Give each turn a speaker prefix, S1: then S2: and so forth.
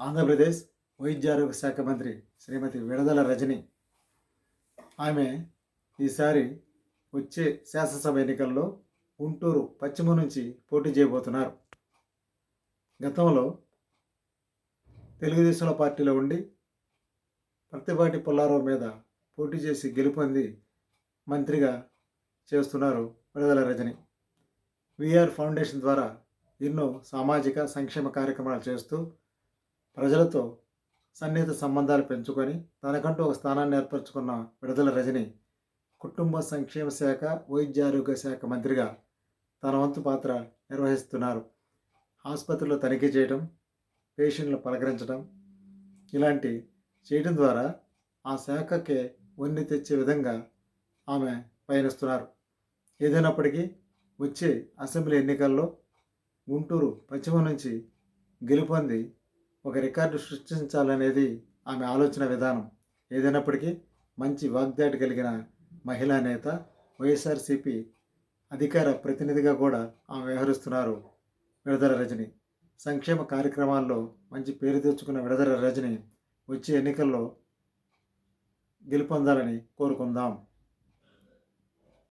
S1: ఆంధ్రప్రదేశ్ వైద్యారోగ్య శాఖ మంత్రి శ్రీమతి విడదల రజని. ఆమె ఈసారి వచ్చే శాసనసభ ఎన్నికల్లో గుంటూరు పశ్చిమ నుంచి పోటీ చేయబోతున్నారు. గతంలో తెలుగుదేశంలో పార్టీలో ఉండి ప్రతిపాటి పుల్లారావు మీద పోటీ చేసి గెలుపొంది మంత్రిగా చేస్తున్నారు విడుదల రజని. విఆర్ ఫౌండేషన్ ద్వారా ఎన్నో సామాజిక సంక్షేమ కార్యక్రమాలు చేస్తూ ప్రజలతో సన్నిహిత సంబంధాలు పెంచుకొని తనకంటూ ఒక స్థానాన్ని ఏర్పరచుకున్న విడుదల రజని కుటుంబ సంక్షేమ శాఖ వైద్య ఆరోగ్య శాఖ మంత్రిగా తన వంతు పాత్ర నిర్వహిస్తున్నారు. ఆసుపత్రిలో తనిఖీ చేయడం పేషెంట్లు పలకరించడం ఇలాంటి చేయడం ద్వారా ఆ శాఖకే ఉన్ని తెచ్చే విధంగా ఆమె పయనిస్తున్నారు. ఏదైనప్పటికీ వచ్చే అసెంబ్లీ ఎన్నికల్లో గుంటూరు పశ్చిమ నుంచి గెలుపొంది ఒక రికార్డు సృష్టించాలనేది ఆమె ఆలోచన విధానం. ఏదైనప్పటికీ మంచి వాగ్దాటి కలిగిన మహిళా నేత వైఎస్ఆర్సిపి అధికార ప్రతినిధిగా కూడా ఆమె వ్యవహరిస్తున్నారు విడదల రజని. సంక్షేమ కార్యక్రమాల్లో మంచి పేరు తెచ్చుకున్న విడదల రజని వచ్చే ఎన్నికల్లో గెలుపొందాలని కోరుకుందాం.